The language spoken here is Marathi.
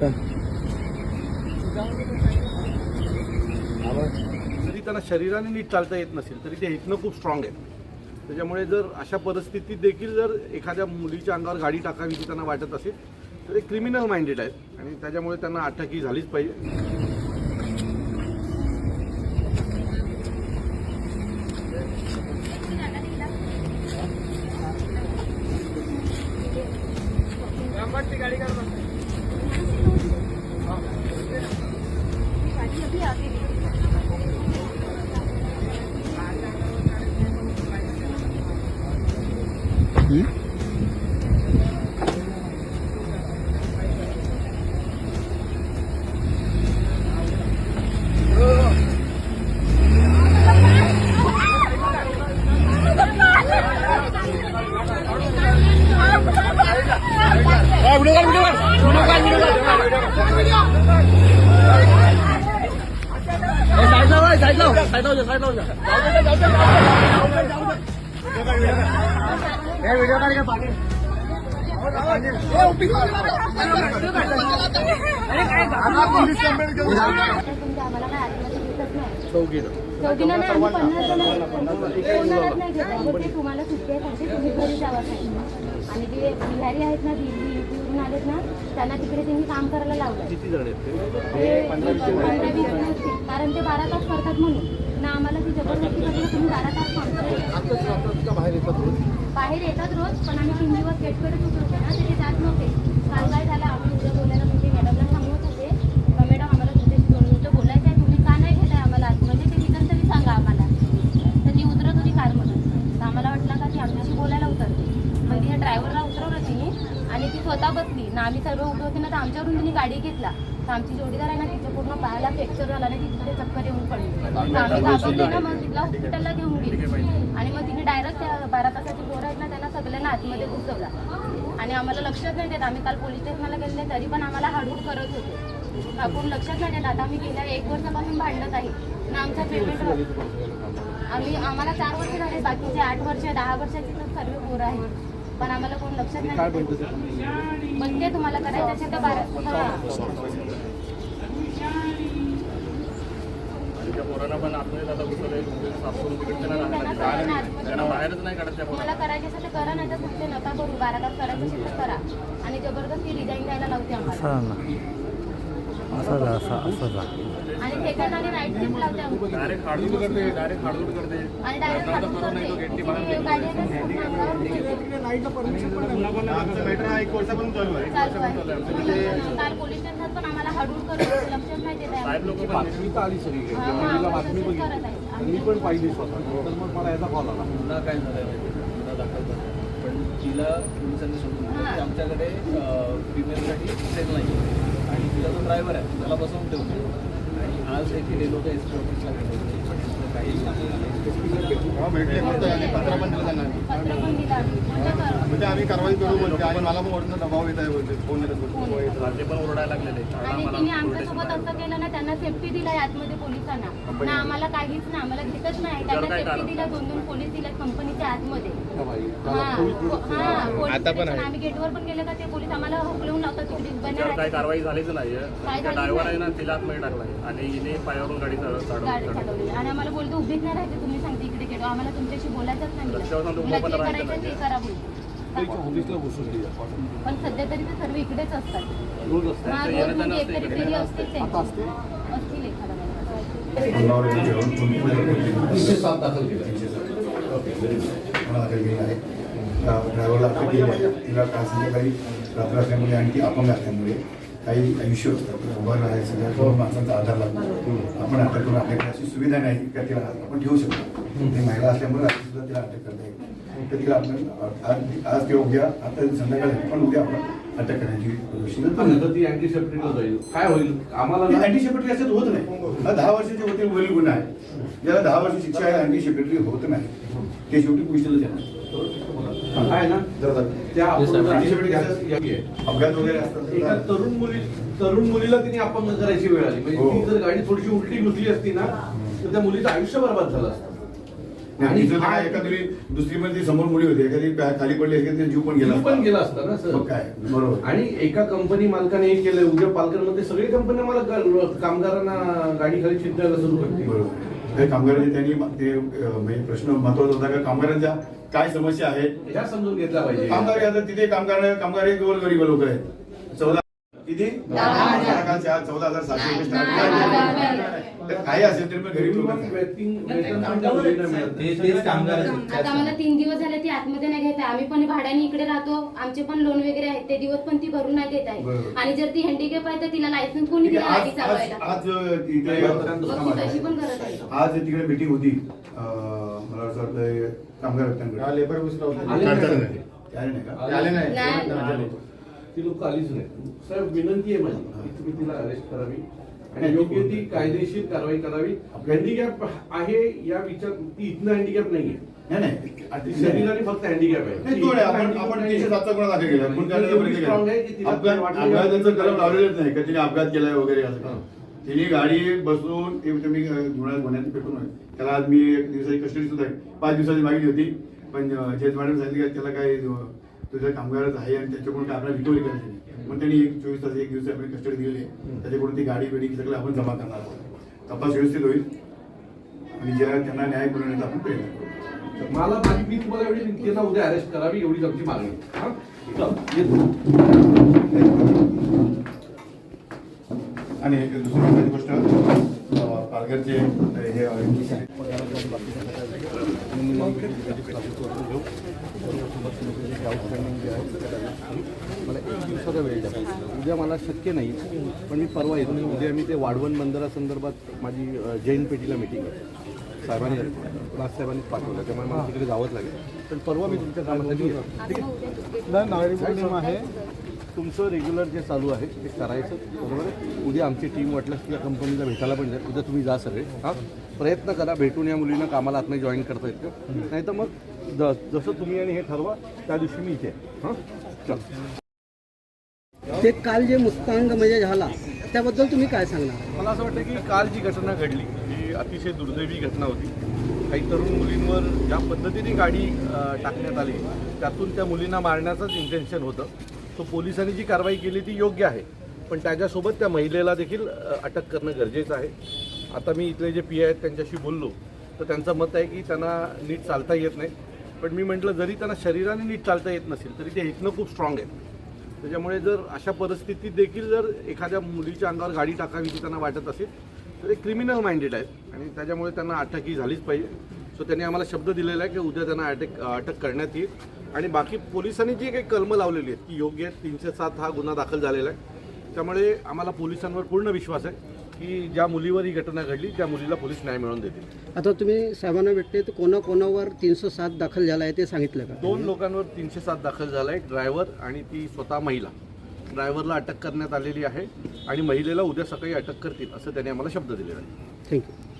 जरी त्यांना शरीराने नीट चालता येत नसेल तरी ते हेकणं खूप स्ट्रॉंग आहे त्याच्यामुळे जर अशा परिस्थितीत देखील जर एखाद्या मुलीच्या अंगावर गाडी टाकावी त्यांना वाटत असेल तर ते क्रिमिनल माइंडेड आहेत. आणि त्याच्यामुळे त्यांना अटकही झालीच पाहिजे. तुमच्या चौकीनं नाही आम्ही पन्नास जण कोणालाच नाही ते तुम्हाला सुट्टी आहे सांगते तुम्ही घरी जावा सांगितलं आणि जे बिहारी आहेत ना दिल्ली युपीवरून आलेत ना त्यांना तिकडे त्यांनी काम करायला लावलं किती जण आहेत पंधरा वीस कारण ते बारा तास करतात म्हणून बाहेर येतात रोज बाहेर येतात रोज पण आम्ही तीन दिवस गेट करत उतरतो ना तिथे जात नव्हते. काल काय झालं आम्ही उद्या बोलायला म्हणजे मॅडमला सांगत होते. का मॅडम आम्हाला तुमच्याशी दोन मिनिटं बोलायचं आहे तुम्ही का नाही घेताय आम्हाला? म्हणजे ते रिझन तरी सांगा आम्हाला. तर ती उतरत होती कारमधून. तर आम्हाला वाटलं का ती आमच्याशी बोलायला उतरते मग तिने ड्रायव्हरला उतरवलं तिने आणि ती स्वतः बसली. ना आम्ही सर्व उभे होते ना तर आमच्यावरून तिने गाडी घेतला. तर आमची जोडीदार आहे ना तिच्या पूर्ण पायाला फ्रॅक्चर झाला ना तिथे चक्कर येऊन पडली तर आम्ही घाबरले ना मग तिला हॉस्पिटलला घेऊन गेली. आणि मग तिने डायरेक्ट त्या बारा तासाची पोरं आहेत ना त्यांना सगळ्यांना आतमध्ये घुसवला. आणि आम्हाला लक्षात नाही देत. आम्ही काल पोलीस स्टेशनला गेले तरी पण आम्हाला हाडूड करत होते. कोण लक्षात नाही देत. आता आम्ही गेल्या एक वर्षापासून भांडत आहे. ना आमचा पेमेंट आम्ही आम्हाला चार वर्ष झाले बाकीचे आठ वर्ष दहा वर्षाची तर सर्व पोरं आहेत. पण आम्हाला कोण लक्षात नाही? पण ते तुम्हाला करायचं असेल तर बारा हा. आणि त्या पोरांना पण आतमध्ये आता घुसवलंय साफ करून तिकडे त्यांना राहणार नाही. त्यांना बाहेरच नाही काढत त्या तुम्हाला करायचे असेल तर करा नाही तर कुठले नका करू. बारा तास करायचं असेल तर करा. आणि जबरदस्ती डिझाईन द्यायला लावते आम्हाला. असा जा असा असा जा. आणि आणि नाईट शिफ्ट लावते आम्ही. डायरेक्ट हाडून करते डायरेक्ट हाडून करते. आणि डायरेक्ट खालून करते. ती गाडी आहे ना, पूर्ण अंगावर फिरते. आमचं मॅटर हा एक वर्षापासून चालू आहे. चालू आहे. काल पोलीस स्टेशनात पण आम्हाला साहेब लोक बातमी तर आली सगळी हा, मी बातमी तसंच करत बघितली आहे. आणि मी पण पाहिली स्वतः तर मग मला याचा कॉल आला. गुन्हा काय आहे? गुन्हा दाखल झाला पण तिला पोलिसांनी सोडून दिलं. की आमच्याकडे फिमेलसाठी ट्रेन नाही आणि तिला जो ड्रायव्हर आहे. त्याला बसवून ठेवतो आणि आज एक हे लोक एस पी ऑफिसला गेले म्हणजे कर- म्हणजे आम्ही कारवाई करू बोलते. आणि मला पण वरनं दबाव येत आहे बोलते. फोन येतात ते पण ओरडायला लागलेले आमच्यासोबत असं केलं ना त्यांना सेफ्टी दिलाय आतमध्ये पोलिसांना. ना आम्हाला काहीच नाही. आम्हाला घेतच नाही. त्यांना काय सेफ्टी? दिला दोन दोन पोलीस दिले कंपनीच्या आतमध्ये. हा आता हा आम्ही गेटवर पण गेले का ते पोलीस आम्हाला हुकलवून लावतात तिकडे. नाही राहायचं. कारवाई झालीच काय झालीच ड्रायव्हर आहे नाही. ना तिला आतमध्ये टाकलाय. आणि हिने पायावरून गाडी चढ- गाडी चढवली आणि आम्हाला बोलतो उभीच नाही राहायचं तुम्ही सांगते इकडे गेलो. आम्हाला तुमच्याशी बोलायचंच नाही. तुला जे पण राहायचं करायचं ते करा बोलतो ऑफिसला घुसून पण सध्या तरी ते सर्व इकडेच असतात. रोज म्हणजे एकतरी. फेरी असतेच असतील एखादा. तीनशे सात दाखल केलं. ड्रायव्हरला अटक केली आहे. तिला काल संध्याकाळी रात्र असल्यामुळे आणि ती अपंग असल्यामुळे. काही आयुष्य उभं राहायचं सगळ्या दोन माणसांचा आधार लागतो. आपण अटक करून आपल्याकडे अशी सुविधा नाही का तिला आपण ठेवू शकतो. ती महिला असल्यामुळे सुद्धा तिला अटक करता येईल तर तिला आपण आज आज किंवा उद्या आता संध्याकाळी पण उद्या आपण अटक ती अँटीसेप्टिकला जाईल. काय होईल? आम्हाला असं होत नाही. हा दहा वर्षाचे होते वरील गुन्हा आहे. ज्याला दहा वर्ष शिक्षा आहे अँटीसेप्टरी होत नाही. ते शेवटी पुलिसला देणार काय ना जरा त्या. अपघात वगैरे एका तरुण मुली तरुण मुलीला तिने अपंग करायची वेळ आली. म्हणजे हो. ती जर गाडी थोडीशी उलटी घुसली असती ना तर त्या मुलीचं आयुष्य बरबाद झालं असतं. आणि हा- एखादी दुसरी मध्ये ती समोर मुली होती एखादी खाली पडली एखादी जीव पण गेला पण. गेला असता ना सर. मग काय? बरोबर. आणि एका कंपनी मालकाने हे केलंय उद्या पालघरमध्ये सगळी कंपनी मला कामगारांना गाडी खाली चिंतायला सुरू करते बरोबर. काही कामगारांचे त्यांनी ते म्हणजे प्रश्न महत्त्वाचा होता का कामगारांच्या काय समस्या आहेत ह्या समजून घेतल्या पाहिजे. कामगार आता तिथे कामगार कामगार गरीब लोक आहेत. चौदा किती? चौदा हजार सातशे काही असेल तरी पण गरीब. आता मला तीन दिवस झाले ती आतमध्ये नाही घेत आहे. आम्ही पण भाड्याने इकडे राहतो. आमचे पण लोन वगैरे आहेत. ते दिवस पण ती भरून नाही देत आहे. आणि जर ती हँडिकॅप आहे तर तिला लायसन्स कोणी दिला आहे, गाडी आज चालवायला तिकडे मीटिंग होती. मला असं वाटतं कामगार लेबर आले नाही. ती लोक आलीच नाही साहेब विनंती आहे माझी की तुम्ही तिला अरेस्ट करावी आणि योग्य ती कायदेशीर कारवाई करावी. हँडिकॅप आहे या विचार ती इथनं हँडिकॅप नाहीये. शरीराने फक्त हँडिकॅप आहे. नाही, तो नाही. आपण आपण तीनशे सातचा गुन्हा दाखल केला. पण काय एवढी strong आहे की तिला अपघात वाटलं अपघाताचं कलम लावलेलंच नाही. का तिने अपघात केलाय वगैरे असं. तिने गाडी बसून ते तुम्ही गुन्हा गुन्ह्यात पेटून. त्याला आज मी एक दिवसाची कस्टडी सुद्धा पाच दिवसाची मागणी होती. पण जज मॅडम सांगितलं त्याला काय अं, तुझं कामगारच आहे आणि त्याच्याकडून काय आपल्याला रिकव्हरी करायची नाही. मग त्यांनी एक चोवीस तास एक दिवस आपण कस्टडी दिलेली आहे. त्याच्याकडून ती गाडी बिडी सगळं आपण जमा करणार आहोत. तपास व्यवस्थित होईल. आणि ज्या त्यांना न्याय मिळवण्याचा आपण प्रयत्न करू. मला माझी मी तुम्हाला एवढी विनंती उद्या अरेस्ट करावी एवढीच आमची मागणी. आणि दुसरी गोष्ट पालघरचे हे मला एक दिवसाचा वेळ द्या. उद्या मला शक्य नाही पण मी परवा येतो. उद्या मी ते वाढवण बंदरासंदर्भात माझी जैन पेटीला मिटिंग आहे. साहेबांनी राजसाहेबांनीच पाठवलं त्यामुळे मला तिकडे जावंच लागेल. पण परवा मी तुमच्या कामासाठी आहे? पौर्णिमा आहे. तुमचं रेग्युलर जे चालू आहे ते करायचं बरोबर आहे? उद्या आमची टीम वाटल्यास त्या कंपनीला भेटायला पण जाईल. उद्या तुम्ही जा सगळे हां? प्रयत्न करा भेटून या मुलींना कामाला आतमध्ये जॉईन करता येतं नाही तर मग ज जसं तुम्ही आणि हे ठरवा त्या दिवशी मी इथे. हां? चल. ते काल जे मुक्तांग म्हणजे झाला त्याबद्दल तुम्ही काय सांगणार? मला असं वाटतं की काल जी घटना घडली ही अतिशय दुर्दैवी घटना होती काही तरुण मुलींवर ज्या पद्धतीने गाडी टाकण्यात आली त्यातून त्या मुलींना मारण्याचंच इंटेन्शन होतं. सो पोलिसांनी जी कारवाई केली ती योग्य आहे. पण त्याच्यासोबत त्या महिलेला देखील अटक करणं गरजेचं आहे. आता मी इथले जे पी आहेत त्यांच्याशी बोललो तर त्यांचं मत आहे की त्यांना नीट चालता येत नाही. पण मी म्हटलं जरी त्यांना शरीराने नीट चालता येत नसेल तरी ते इथनं खूप स्ट्रॉंग आहेत त्याच्यामुळे जर अशा परिस्थितीत देखील जर एखाद्या मुलीच्या अंगावर गाडी टाकावी त्यांना वाटत असेल तर ते क्रिमिनल माइंडेड आहेत. आणि त्याच्यामुळे त्यांना अटक ही झालीच पाहिजे. सो त्यांनी आम्हाला शब्द दिलेला आहे की उद्या त्यांना अटक अटक करण्यात येईल. आणि बाकी पोलिसांनी जी काही कलमं लावलेली आहेत ती योग्य आहेत. तीनशे सात हा गुन्हा दाखल झालेला आहे. त्यामुळे आम्हाला पोलिसांवर पूर्ण विश्वास आहे की ज्या मुलीवर ही घटना घडली त्या मुलीला पोलीस न्याय मिळवून देतील. आता तुम्ही साहेबांना भेटले तर कोणाकोणावर तीनशे सात दाखल झाला आहे ते सांगितलं का? दोन लोकांवर तीनशे सात दाखल झाला आहे ड्रायव्हर आणि ती स्वतः महिला. ड्रायव्हरला अटक करण्यात आलेली आहे आणि महिलेला उद्या सकाळी अटक करतील असं त्यांनी आम्हाला शब्द दिलेला आहे. थँक्यू.